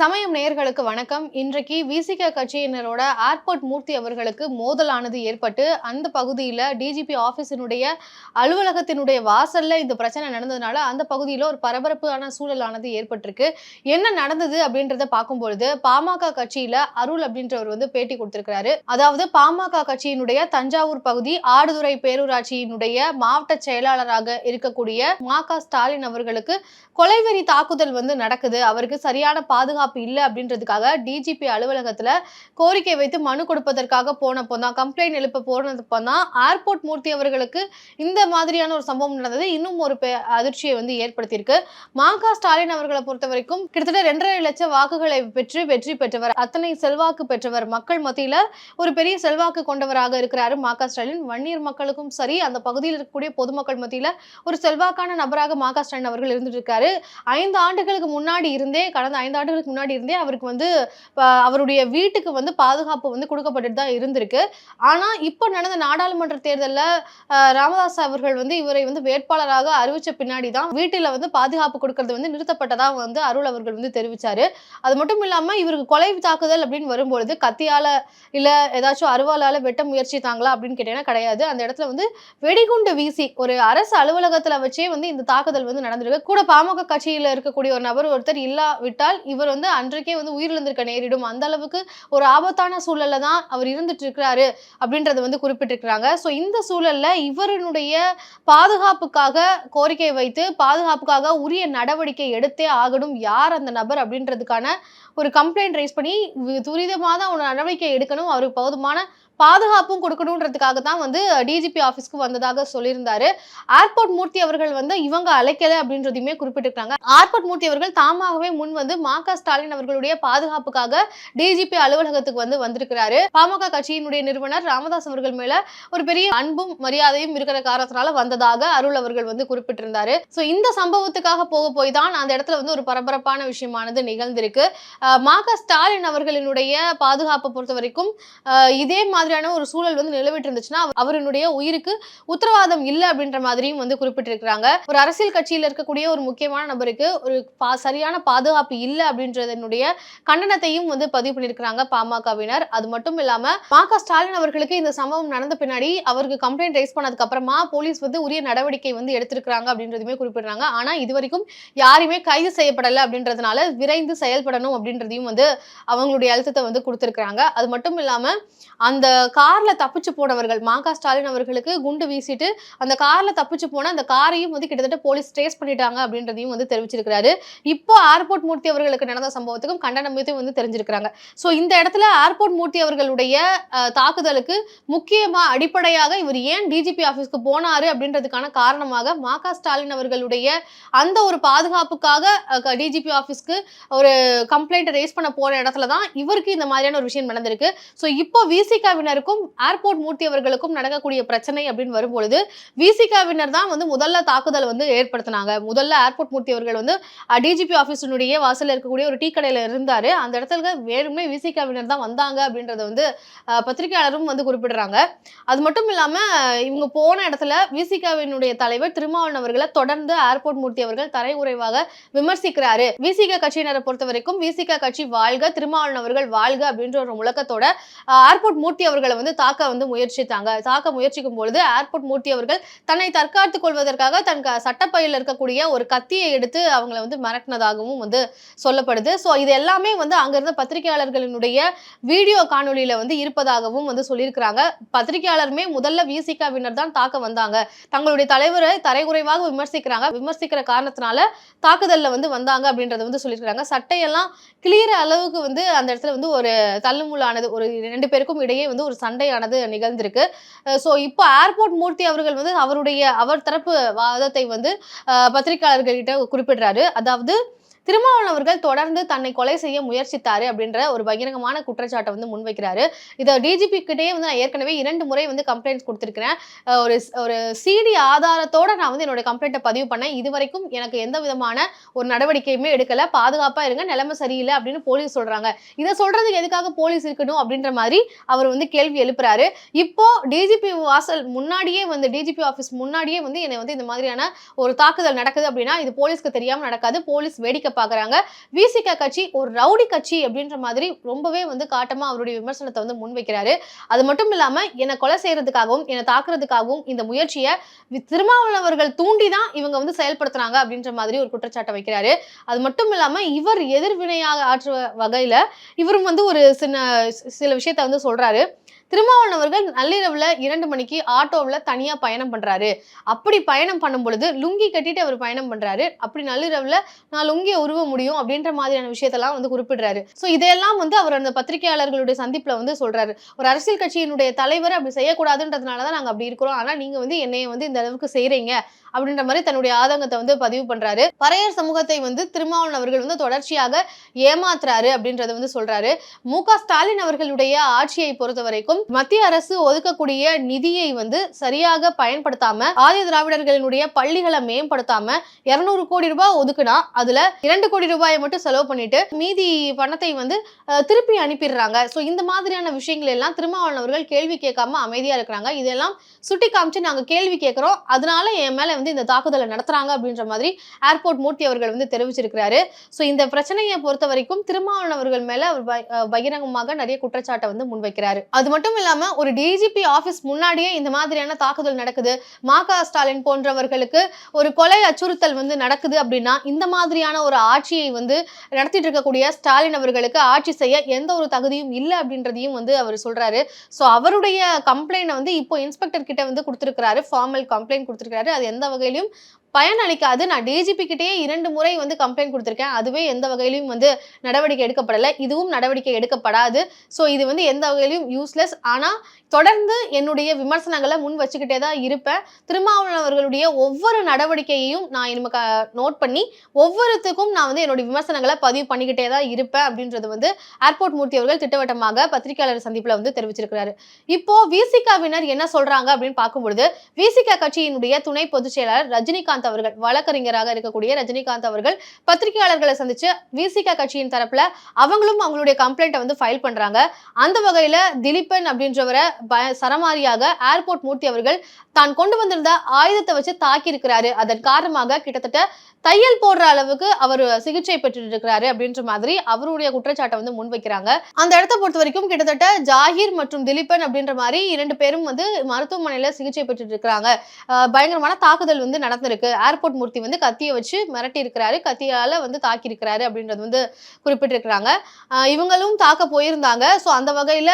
சமயம் நேயர்களுக்கு வணக்கம். இன்றைக்கு விசிக கட்சியினரோட ஏர்போர்ட் மூர்த்தி அவர்களுக்கு மோதலானது ஏற்பட்டு அந்த பகுதியில் டிஜிபி ஆஃபீஸினுடைய அலுவலகத்தினுடைய வாசல்ல இந்த பிரச்சனை நடந்ததுனால அந்த பகுதியில் ஒரு பரபரப்பான சூழலானது ஏற்பட்டிருக்கு. என்ன நடந்தது அப்படின்றத பார்க்கும்பொழுது பாமக கட்சியில அருள் அப்படின்றவர் வந்து பேட்டி கொடுத்திருக்கிறாரு. அதாவது பாமக கட்சியினுடைய தஞ்சாவூர் பகுதி ஆடுதுறை பேரூராட்சியினுடைய மாவட்ட செயலாளராக இருக்கக்கூடிய மா க ஸ்டாலின் அவர்களுக்கு கொலைவெறி தாக்குதல் வந்து நடக்குது. அவருக்கு சரியான பாதுகாப்பு இல்லை அப்படின்றதுக்காக டிஜிபி அலுவலகத்துல கோரிக்கை வைத்து மனு கொடுப்பதற்காக போனப்போ தான் கம்ப்ளைண்ட் எழுப்ப போனதுப்போ தான் ஏர்போர்ட் மூர்த்தி அவர்களுக்கு இந்த மாதிரியான ஒரு சம்பவம் நடந்தது. இன்னும் ஒரு பெ- அதிர்ச்சியை வந்து ஏற்படுத்தியிருக்கு. மாகா ஸ்டாலின் அவர்களை பொறுத்த வரைக்கும் கிட்டத்தட்ட ரெண்டரை லட்சம் வாக்குகளை பெற்று வெற்றி பெற்றவர் அத்தனை செல்வாக்கு பெற்றவர் மக்கள் மத்தியில ஒரு பெரிய செல்வாக்கு கொண்டவராக இருக்கிறாரு மாகா ஸ்டாலின். வன்னியர் மக்களுக்கும் சரி அந்த பகுதியில் இருக்கக்கூடிய பொதுமக்கள் மத்தியில ஒரு செல்வாக்கான நபராக மாகா ஸ்டாலின் அவர்கள் இருந்துட்டு இருக்காரு. ஐந்து ஆண்டுகளுக்கு முன்னாடி இருந்தே கடந்த ஐந்து ஆண்டுகளுக்கு முன்னாடி முன்னாடி இருந்தே அவருக்கு வந்து அவருடைய வீட்டுக்கு வந்து பாதுகாப்பு வந்து கொடுக்கப்பட்டுட்டு தான் இருந்திருக்கு. ஆனால் இப்போ நடந்த நாடாளுமன்ற தேர்தலில் ராமதாஸ் அவர்கள் வந்து இவரை வந்து வேட்பாளராக அறிவிச்ச பின்னாடி தான் வீட்டில் வந்து பாதுகாப்பு கொடுக்கறது வந்து நிறுத்தப்பட்டதாக வந்து அருள் அவர்கள் வந்து தெரிவித்தார் அது மட்டும் இல்லாமல் இவருக்கு கொலை தாக்குதல் அப்படின்னு வரும்பொழுது கத்தியால் இல்லை ஏதாச்சும் அருவாலால் வெட்ட முயற்சித்தாங்களா அப்படின்னு கேட்டீங்கன்னா கிடையாது. அந்த இடத்துல வந்து வெடிகுண்டு வீசி ஒரு அரசு அலுவலகத்தில் வச்சே வந்து இந்த தாக்குதல் வந்து நடந்திருக்கு. கூட பாமக கட்சியில் இருக்கக்கூடிய ஒரு நபர் ஒருத்தர் இல்லாவிட்டால் இவர் வந்து அன்றைக்கே வந்து உயிரிழந்திருக்க நேரிடும். அந்த அளவுக்கு ஒரு ஆபத்தான சூழல்ல தான் அவர் இருந்துட்டு இருக்கிறாரு அப்படின்றத வந்து குறிப்பிட்டிருக்கிறாங்க. ஸோ இந்த சூழல்ல இவருடைய பாதுகாப்புக்காக கோரிக்கை வைத்து பாதுகாப்புக்காக உரிய நடவடிக்கை எடுத்தே ஆகணும் யார் அந்த நபர் அப்படின்றதுக்கான ஒரு கம்ப்ளைண்ட் ரைஸ் பண்ணி துரிதமாக தான் நடவடிக்கை எடுக்கணும். அவருக்கு போதுமான பாதுகாப்பும் கொடுக்கணுன்றதுக்காக தான் வந்து டிஜிபி ஆஃபீஸ்க்கு வந்ததாக சொல்லியிருந்தாரு. ஏர்போர்ட் மூர்த்தி அவர்கள் வந்து இவங்க அழைக்கல அப்படின்றதையுமே குறிப்பிட்டிருக்காங்க. ஏர்போர்ட் மூர்த்தி அவர்கள் தாமாகவே முன் வந்து மா க ஸ்டாலின் அவர்களுடைய பாதுகாப்புக்காக டிஜிபி அலுவலகத்துக்கு வந்து வந்திருக்கிறாரு. பாமக கட்சியினுடைய நிறுவனர் ராமதாஸ் அவர்கள் மேல ஒரு பெரிய அன்பும் மரியாதையும் இருக்கிற காரணத்தினால வந்ததாக அருள் அவர்கள் வந்து குறிப்பிட்டிருந்தாரு. ஸோ இந்த சம்பவத்துக்காக போக போய் தான் அந்த இடத்துல வந்து ஒரு பரபரப்பான விஷயமானது நிகழ்ந்திருக்கு. மா க ஸ்டாலின் அவர்களினுடைய பாதுகாப்பை பொறுத்த வரைக்கும் இதே மாதிரி மாதிரியான ஒரு சூழல் வந்து நிலவிட்டு இருந்துச்சுன்னா அவருடைய உயிருக்கு உத்தரவாதம் இல்லை அப்படின்ற மாதிரியும் வந்து குறிப்பிட்டிருக்கிறாங்க. ஒரு அரசியல் கட்சியில் இருக்கக்கூடிய ஒரு முக்கியமான நபருக்கு ஒரு பா- சரியான பாதுகாப்பு இல்லை அப்படின்றதனுடைய கண்டனத்தையும் வந்து பதிவு பண்ணியிருக்கிறாங்க பாமகவினர். அது மட்டும் இல்லாம மா க ஸ்டாலின் அவர்களுக்கு இந்த சம்பவம் நடந்த பின்னாடி அவருக்கு கம்ப்ளைண்ட் ரைஸ் பண்ணதுக்கு அப்புறமா போலீஸ் வந்து உரிய நடவடிக்கை வந்து எடுத்திருக்கிறாங்க அப்படின்றதுமே குறிப்பிடுறாங்க. ஆனா இது வரைக்கும் யாருமே கைது செய்யப்படலை அப்படின்றதுனால விரைந்து செயல்படணும் அப்படின்றதையும் வந்து அவங்களுடைய அழுத்தத்தை வந்து கொடுத்திருக்கிறாங்க. அது மட்டும் இல்லாம அந்த கார்ல தப்பிச்சு போனவர்கள் மா க ஸ்டாலின் அவர்களுக்கு குண்டு வீசிட்டு அந்த கார்ல தப்பிச்சு போன அந்த காரையும் வந்து கிட்டத்தட்ட போலீஸ் ட்ரேஸ் பண்ணிட்டாங்க அப்படின்றதையும் வந்து தெரிவிச்சிருக்கிறாரு. இப்போ ஏர்போர்ட் மூர்த்தி அவர்களுக்கு நடந்த சம்பவத்துக்கும் கண்டனத்தையும் வந்து தெரிஞ்சிருக்கிறாங்க. ஸோ இந்த இடத்துல ஏர்போர்ட் மூர்த்தி அவர்களுடைய தாக்குதலுக்கு முக்கியமா அடிப்படையாக இவர் ஏன் டிஜிபி ஆஃபீஸ்க்கு போனாரு அப்படின்றதுக்கான காரணமாக மா க ஸ்டாலின் அவர்களுடைய அந்த ஒரு பாதுகாப்புக்காக டிஜிபி ஆஃபீஸ்க்கு ஒரு கம்ப்ளைண்ட் ரேஸ் பண்ண போன இடத்துல தான் இவருக்கு இந்த மாதிரியான ஒரு விஷயம் நடந்திருக்கு. ஸோ இப்போ விசிகாவினருக்கும் ஏர்போர்ட் மூர்த்தி அவர்களுக்கும் நடக்கக்கூடிய பிரச்சனை அப்படின்னு வரும்பொழுது விசிகாவினர் தான் வந்து முதல்ல தாக்குதல் வந்து ஏற்படுத்தினாங்க. முதல்ல ஏர்போர்ட் மூர்த்தி அவர்கள் வந்து டிஜிபி ஆஃபீஸினுடைய வாசல்ல இருக்கக்கூடிய ஒரு டீ கடையில் இருந்தார். அந்த இடத்துல வேறுமே விசிகாவினர் தான் வந்தாங்க அப்படின்றத வந்து பத்திரிகையாளரும் வந்து குறிப்பிடுறாங்க. அது மட்டும் இல்லாமல் இவங்க போன இடத்துல விசிகாவினுடைய தலைவர் திருமாவளவன் அவர்களை தொடர்ந்து ஏர்போர்ட் மூர்த்தி அவர்கள் தரை உறைவாக விமர்சிக்கிறாரு. விசிக கட்சியினரை பொறுத்த வரைக்கும் விசிக கட்சி வாழ்க திருமாவளவன் அவர்கள் வாழ்க அப்படின்ற ஒரு முழக்கத்தோட ஏர்போர்ட் மூர்த்தி அவர்களை வந்து தாக்க வந்து முயற்சித்தாங்க. தாக்க முயற்சிக்கும் பொழுது ஏர்போர்ட் மூர்த்தி அவர்கள் தன்னை தற்காத்துக் கொள்வதற்காக தன் சட்டப்பையில் இருக்கக்கூடிய ஒரு கத்தியை எடுத்து அவங்கள வந்து மிரட்டினதாகவும் வந்து சொல்லப்படுது. ஸோ இது எல்லாமே வந்து அங்கிருந்த பத்திரிகையாளர்களினுடைய வீடியோ காணொலியில வந்து இருப்பதாகவும் வந்து சொல்லியிருக்கிறாங்க. பத்திரிகையாளருமே முதல்ல விசிகாவினர் தான் தாக்க வந்தாங்க. தங்களுடைய தலைவரை தரைகுறைவாக விமர்சிக்கிறாங்க. விமர்சிக்கிற காரணத்தினால தாக்குதலில் வந்து வந்தாங்க அப்படின்றத வந்து சொல்லியிருக்காங்க சட்டையெல்லாம் கிளியர் அளவுக்கு வந்து அந்த இடத்துல வந்து ஒரு தள்ளுமுள்ளானது. ஒரு ரெண்டு பேருக்கும் இடையே வந்து ஒரு சண்டையானது நிகழ்ந்திருக்கு. ஸோ இப்போ ஏர்போர்ட் மூர்த்தி அவர்கள் வந்து அவருடைய அவர் தரப்பு வாதத்தை வந்து பத்திரிகையாளர்கள்கிட்ட குறிப்பிடுறாரு. அதாவது திருமாவளவர்கள் தொடர்ந்து தன்னை கொலை செய்ய முயற்சித்தாரு அப்படின்ற ஒரு பகிரங்கமான குற்றச்சாட்டை வந்து முன்வைக்கிறாரு. இதை டிஜிபி கிட்டேயே வந்து நான் ஏற்கனவே இரண்டு முறை வந்து கம்ப்ளைண்ட்ஸ் கொடுத்துருக்கிறேன். ஒரு ஒரு சிடி ஆதாரத்தோட நான் வந்து என்னோட கம்ப்ளைண்ட்டை பதிவு பண்ணேன். இது வரைக்கும் எனக்கு எந்த விதமான ஒரு நடவடிக்கையுமே எடுக்கல. பாதுகாப்பா இருங்க நிலைமை சரியில்லை அப்படின்னு போலீஸ் சொல்றாங்க. இதை சொல்றதுக்கு எதுக்காக போலீஸ் இருக்கணும் அப்படின்ற மாதிரி அவர் வந்து கேள்வி எழுப்புறாரு. இப்போ டிஜிபி வாசல் முன்னாடியே வந்து டிஜிபி ஆஃபீஸ் முன்னாடியே வந்து என்னை வந்து இந்த மாதிரியான ஒரு தாக்குதல் நடக்குது அப்படின்னா இது போலீஸ்க்கு தெரியாம நடக்காது. போலீஸ் வேடிக்கை பாக்குறாங்க. விசிக கட்சி ஒரு ரவுடி கட்சி அப்படின்ற மாதிரி ரொம்பவே வந்து காட்டமா அவருடைய விமர்சனத்தை வந்து முன்வைக்கிறாரு அது மட்டும் இல்லாம என்னை கொலை செய்யறதுக்காகவும் என்னை தாக்குறதுக்காகவும் இந்த முயற்சியை திருமாவளவர்கள் தூண்டி தான் இவங்க வந்து செயல்படுத்துறாங்க அப்படின்ற மாதிரி ஒரு குற்றச்சாட்டை வைக்கிறாரு. அது மட்டும் இல்லாம இவர் எதிர்வினையாக ஆற்று வகையில இவரும் வந்து ஒரு சின்ன சில விஷயத்த வந்து சொல்றாரு. திருமாவளவன் அவர்கள் நள்ளிரவுல இரண்டு மணிக்கு ஆட்டோவில் தனியா பயணம் பண்றாரு. அப்படி பயணம் பண்ணும் பொழுது லுங்கி கட்டிட்டு அவர் பயணம் பண்றாரு. அப்படி நள்ளிரவுல நான் லுங்கியை உருவ முடியும் அப்படின்ற மாதிரியான விஷயத்தெல்லாம் வந்து குறிப்பிடுறாரு. ஸோ இதையெல்லாம் வந்து அவர் அந்த பத்திரிகையாளர்களுடைய சந்திப்புல வந்து சொல்றாரு. ஒரு அரசியல் கட்சியினுடைய தலைவர் அப்படி செய்யக்கூடாதுன்றதுனால தான் நாங்கள் அப்படி இருக்கிறோம். ஆனா நீங்க வந்து என்னைய வந்து இந்த அளவுக்கு செய்றீங்க அப்படின்ற மாதிரி தன்னுடைய ஆதங்கத்தை வந்து பதிவு பண்றாரு. பறையர் சமூகத்தை வந்து திருமாவளவன் அவர்கள் வந்து தொடர்ச்சியாக ஏமாத்துறாரு அப்படின்றத வந்து சொல்றாரு. மு க ஸ்டாலின் அவர்களுடைய ஆட்சியை பொறுத்த வரைக்கும் மத்திய அரசு ஒதுக்கக்கூடிய நிதியை வந்து சரியாக பயன்படுத்தாம ஆதி திராவிடர்களினுடைய பள்ளிகளை மேம்படுத்தாம இருநூறு கோடி ரூபாய் ஒதுக்குனா அதுல இரண்டு கோடி ரூபாயை மட்டும் செலவு பண்ணிட்டு மீதி பணத்தை வந்து திருப்பி அனுப்பிடுறாங்க. ஸோ இந்த மாதிரியான விஷயங்கள் எல்லாம் திருமாவளவன் அவர்கள் கேள்வி கேட்காம அமைதியா இருக்கிறாங்க. இதெல்லாம் சுட்டி காமிச்சு நாங்க கேள்வி கேட்கிறோம். அதனால என் மேல வந்து இந்த தாக்குதலை நடத்துறாங்க அப்படின்ற மாதிரி ஏர்போர்ட் மூர்த்தி அவர்கள் வந்து தெரிவிச்சிருக்கிறாரு. ஸோ இந்த பிரச்சனையை பொறுத்த வரைக்கும் திருமாவளவன் அவர்கள் மேல அவர் பகிரங்கமாக நிறைய குற்றச்சாட்டை வந்து முன்வைக்கிறாரு. அது மட்டும் மட்டும் இல்லாம ஒரு டிஜிபி ஆபீஸ் முன்னாடியே இந்த மாதிரியான தாக்குதல் நடக்குது. மா ஸ்டாலின் போன்றவர்களுக்கு ஒரு கொலை அச்சுறுத்தல் வந்து நடக்குது அப்படின்னா இந்த மாதிரியான ஒரு ஆட்சியை வந்து நடத்திட்டு இருக்கக்கூடிய ஸ்டாலின் அவர்களுக்கு ஆட்சி செய்ய எந்த ஒரு தகுதியும் இல்லை அப்படின்றதையும் வந்து அவர் சொல்றாரு. ஸோ அவருடைய கம்ப்ளைண்ட் வந்து இப்போ இன்ஸ்பெக்டர் கிட்ட வந்து கொடுத்துருக்கிறாரு. ஃபார்மல் கம்ப்ளைண்ட் கொடுத்துருக்காரு அது எந்த வகையிலும் பயன் அளிக்காது நான் டிஜிபி கிட்டேயே இரண்டு முறை வந்து கம்ப்ளைண்ட் கொடுத்துருக்கேன். அதுவே எந்த வகையிலும் வந்து நடவடிக்கை எடுக்கப்படலை. இதுவும் நடவடிக்கை எடுக்கப்படாது. ஸோ இது வந்து எந்த வகையிலும் யூஸ்லெஸ் ஆனால் தொடர்ந்து என்னுடைய விமர்சனங்களை முன் வச்சுக்கிட்டே தான் இருப்பேன். திருமாவளவன் அவர்களுடைய ஒவ்வொரு நடவடிக்கையையும் நான் இனிமே நோட் பண்ணி ஒவ்வொருத்துக்கும் நான் வந்து என்னுடைய விமர்சனங்களை பதிவு பண்ணிக்கிட்டே தான் இருப்பேன் அப்படின்றது வந்து ஏர்போர்ட் மூர்த்தி அவர்கள் திட்டவட்டமாக பத்திரிகையாளர் சந்திப்பில் வந்து தெரிவிச்சிருக்கிறாரு. இப்போ விசிகாவினர் என்ன சொல்றாங்க அப்படின்னு பார்க்கும்பொழுது விசிகா கட்சியினுடைய துணை பொதுச் செயலாளர் ரஜினிகாந்த் அவர்கள் வழக்கறிஞராக இருக்கக்கூடிய ரஜினிகாந்த் அவர்கள் பத்திரிகையாளர்களை சந்திச்சு விசிகா கட்சியின் தரப்புல அவங்களும் அவங்களுடைய கம்ப்ளைண்ட்டை வந்து ஃபைல் பண்றாங்க. அந்த வகையில திலீபன் அப்படின்றவரை சரமாரியாக ஏர்போர்ட் மூர்த்தி அவர்கள் தான் கொண்டு வந்திருந்த ஆயுதத்தை வச்சு தாக்கி இருக்கிறாரு அதன் காரணமாக கிட்டத்தட்ட தையல் போடுற அளவுக்கு அவர் சிகிச்சை பெற்றுட்டு இருக்கிறாரு அப்படின்ற மாதிரி அவருடைய குற்றச்சாட்டை வந்து முன்வைக்கிறாங்க. அந்த இடத்த பொறுத்த வரைக்கும் கிட்டத்தட்ட ஜாகிர் மற்றும் திலீபன் அப்படின்ற மாதிரி இரண்டு பேரும் வந்து மருத்துவமனையில சிகிச்சை பெற்று இருக்கிறாங்க பயங்கரமான தாக்குதல் வந்து நடந்திருக்கு. ஏர்போர்ட் மூர்த்தி வந்து கத்தியை வச்சு மிரட்டி இருக்கிறாரு கத்தியால வந்து தாக்கி இருக்கிறாரு அப்படின்றது வந்து குறிப்பிட்டிருக்கிறாங்க. இவங்களும் தாக்க போயிருந்தாங்க. ஸோ அந்த வகையில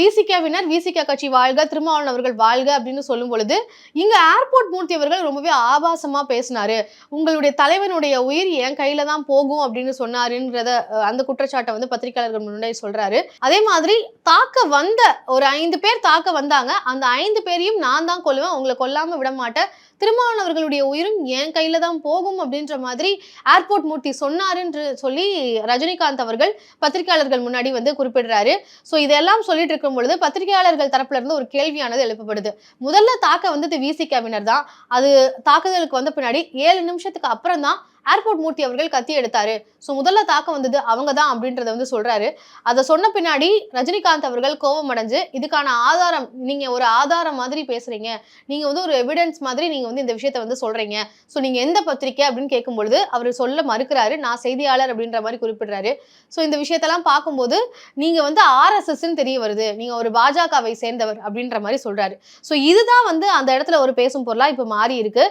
விசிகேவினர் விசிக கட்சி வாழ்க திருமாவளவன் அவர்கள் வாழ்க அப்படின்னு சொல்லும் பொழுது இங்க ஏர்போர்ட் மூர்த்தி அவர்கள் ரொம்பவே ஆபாசமா பேசினாரு. உங்களுடைய தலைவனுடைய உயிர் என் கையில தான் போகும் அப்படின்னு சொன்னாருன்றத அந்த குற்றச்சாட்டை வந்து பத்திரிகையாளர்கள் முன்னாடி சொல்றாரு. அதே மாதிரி தாக்க வந்த ஒரு ஐந்து பேர் தாக்க வந்தாங்க. அந்த ஐந்து பேரையும் நான் தான் கொல்லுவேன். உங்களை கொல்லாம விட மாட்டேன். திருமாவளவன் அவர்களுடைய உயிரும் என் கையில தான் போகும் அப்படின்ற மாதிரி ஏர்போர்ட் மூர்த்தி சொன்னாருன்னு சொல்லி ரஜினிகாந்த் அவர்கள் பத்திரிகையாளர்கள் முன்னாடி வந்து குறிப்பிடுறாரு. ஸோ இதெல்லாம் சொல்லிட்டு இருக்கும் பொழுது பத்திரிகையாளர்கள் தரப்புல இருந்து ஒரு கேள்வியானது எழுப்பப்படுது. முதல்ல தாக்க வந்தது விசிகவினர் தான். அது தாக்குதலுக்கு வந்த பின்னாடி ஏழு நிமிஷத்துக்கு அப்புறம் தான் ஏர்போர்ட் மூர்த்தி அவர்கள் கத்தி எடுத்தாரு. ஸோ முதல்ல தாக்க வந்தது அவங்க தான் அப்படின்றத வந்து சொல்றாரு. அதை சொன்ன பின்னாடி ரஜினிகாந்த் அவர்கள் கோபம் அடைஞ்சு இதுக்கான ஆதாரம் நீங்க ஒரு ஆதாரம் மாதிரி பேசுறீங்க. நீங்க வந்து ஒரு எவிடன்ஸ் மாதிரி நீங்க வந்து இந்த விஷயத்த வந்து சொல்றீங்க. ஸோ நீங்க எந்த பத்திரிக்கை அப்படின்னு கேட்கும்பொழுது அவர் சொல்ல மறுக்கிறாரு நான் செய்தியாளர் அப்படின்ற மாதிரி குறிப்பிடுறாரு. ஸோ இந்த விஷயத்தெல்லாம் பார்க்கும்போது நீங்க வந்து ஆர்எஸ்எஸ்ன்னு தெரிய வருது. நீங்க ஒரு பாஜகவை சேர்ந்தவர் அப்படின்ற மாதிரி சொல்றாரு. ஸோ இதுதான் வந்து அந்த இடத்துல ஒரு பேசும் பொருளா இப்போ மாறி இருக்கு.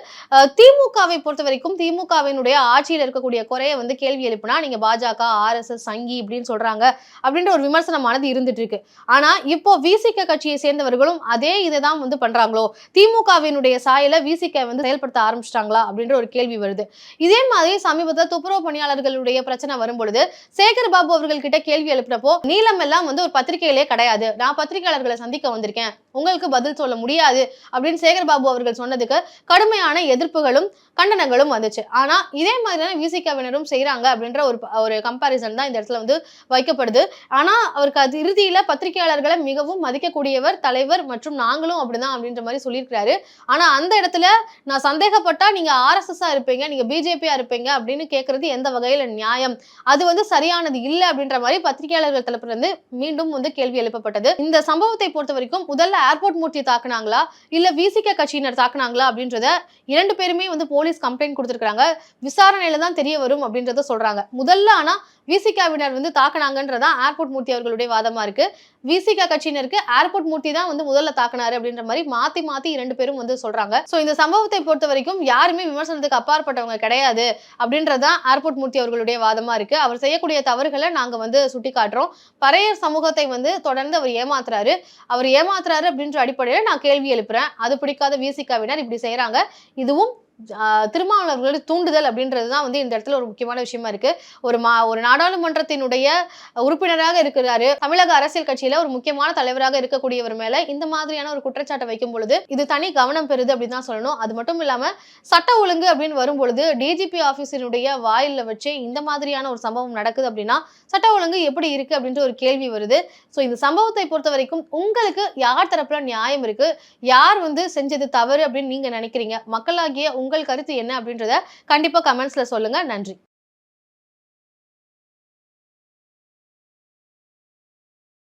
திமுகவை பொறுத்த வரைக்கும் திமுகவினுடைய ஆட்சியில் இருக்கக்கூடிய குறைய வந்து கேள்வி எழுப்புனா நீங்க பாஜக ஆர்எஸ்எஸ் சங்கி இப்படின்னு சொல்றாங்க அப்படின்ற ஒரு விமர்சனமானது இருந்துட்டு இருக்கு. ஆனா இப்போ விசிக கட்சியை சேர்ந்தவர்களும் அதே இதை தான் வந்து பண்றாங்களோ? திமுகவினுடைய சாயல விசிக வந்து செயல்படுத்த ஆரம்பிச்சிட்டாங்களா? அப்படின்ற ஒரு கேள்வி வருது. இதே மாதிரி சமீபத்தில் துப்புரவு பணியாளர்களுடைய பிரச்சனை வரும்பொழுது சேகர் பாபு அவர்கள் கிட்ட கேள்வி எழுப்பினப்போ நீளம் எல்லாம் வந்து ஒரு பத்திரிகையிலே கிடையாது. நான் பத்திரிகையாளர்களை சந்திக்க வந்திருக்கேன். உங்களுக்கு பதில் சொல்ல முடியாது. அப்படின்னு சேகர் பாபு அவர்கள் சொன்னதுக்கு கடுமையான எதிர்ப்புகளும் கண்டனங்களும் வந்துச்சு. ஆனா இதே மாதிரியான விசிகவினரும் செய்கிறாங்க அப்படின்ற ஒரு ஒரு கம்பாரிசன் தான் இந்த இடத்துல வந்து வைக்கப்படுது. ஆனால் அவருக்கு அது இறுதியில பத்திரிகையாளர்களை மிகவும் மதிக்கக்கூடியவர் தலைவர் மற்றும் நாங்களும் அப்படிதான் அப்படின்ற மாதிரி சொல்லியிருக்கிறாரு. ஆனா அந்த இடத்துல நான் சந்தேகப்பட்டா நீங்க ஆர்எஸ்எஸ்ஸா இருப்பீங்க நீங்க பிஜேபியா இருப்பீங்க அப்படின்னு கேட்கறது எந்த வகையில நியாயம்? அது வந்து சரியானது இல்லை அப்படின்ற மாதிரி பத்திரிகையாளர்கள் தரப்புல இருந்து மீண்டும் வந்து கேள்வி எழுப்பப்பட்டது. இந்த சம்பவத்தை பொறுத்த வரைக்கும் முதல்ல ஏர்போர்ட் மூர்த்தி தாக்குனாங்களா? இல்ல விசிக கட்சியினர் தாக்குனாங்களா அப்படின்றத இரண்டு பேருமே வந்து போலீஸ் கம்ப்ளைண்ட் கொடுத்திருக்காங்க விசாரணையில தான் தெரிய வரும் அப்படின்றத சொல்றாங்க. முதல்ல ஆனா விசிகாவினர் வந்து தாக்குனாங்கன்றதான் ஏர்போர்ட் மூர்த்தி அவர்களுடைய வாதமா இருக்கு. விசிகா கட்சியினருக்கு ஏர்போர்ட் மூர்த்தி தான் வந்து முதல்ல தாக்குனாரு அப்படின்ற மாதிரி மாத்தி மாத்தி இரண்டு பேரும் வந்து சொல்றாங்க. சோ இந்த சம்பவத்தை பொறுத்த வரைக்கும் யாருமே விமர்சனத்துக்கு அப்பாற்பட்டவங்க கிடையாது அப்படின்றதான் ஏர்போர்ட் மூர்த்தி அவர்களுடைய வாதமா இருக்கு. அவர் செய்யக்கூடிய தவறுகளை நாங்க வந்து சுட்டி காட்டுறோம் பறையர் சமூகத்தை வந்து தொடர்ந்து அவர் ஏமாத்துறாரு. அவர் ஏமாத்துறாரு அப்படின்ற அடிப்படையில நான் கேள்வி எழுப்புறேன். அது பிடிக்காத விசிகாவினர் இப்படி செய்யறாங்க இதுவும் திருமாவளவர்களுடைய தூண்டுதல் அப்படின்றது தான் வந்து இந்த இடத்துல ஒரு முக்கியமான விஷயமா இருக்கு. ஒரு மா ஒரு நாடாளுமன்றத்தினுடைய உறுப்பினராக இருக்கிறாரு. தமிழக அரசியல் கட்சியில ஒரு முக்கியமான தலைவராக இருக்கக்கூடியவர் மேல இந்த மாதிரியான ஒரு குற்றச்சாட்டை வைக்கும் பொழுது இது தனி கவனம் பெறுது அப்படின்னு தான் சொல்லணும். அது மட்டும் இல்லாம சட்ட ஒழுங்கு அப்படின்னு வரும் பொழுது டிஜிபி ஆபீஸினுடைய வாயில வச்சு இந்த மாதிரியான ஒரு சம்பவம் நடக்குது அப்படின்னா சட்ட ஒழுங்கு எப்படி இருக்கு அப்படின்ற ஒரு கேள்வி வருது. ஸோ இந்த சம்பவத்தை பொறுத்த வரைக்கும் உங்களுக்கு யார் தரப்புல நியாயம் இருக்கு? யார் வந்து செஞ்சது தவறு அப்படின்னு நீங்க நினைக்கிறீங்க? மக்களாகிய உங்கள் கருத்து என்ன அப்படின்றத கண்டிப்பா கமெண்ட்ஸ்ல சொல்லுங்க. நன்றி.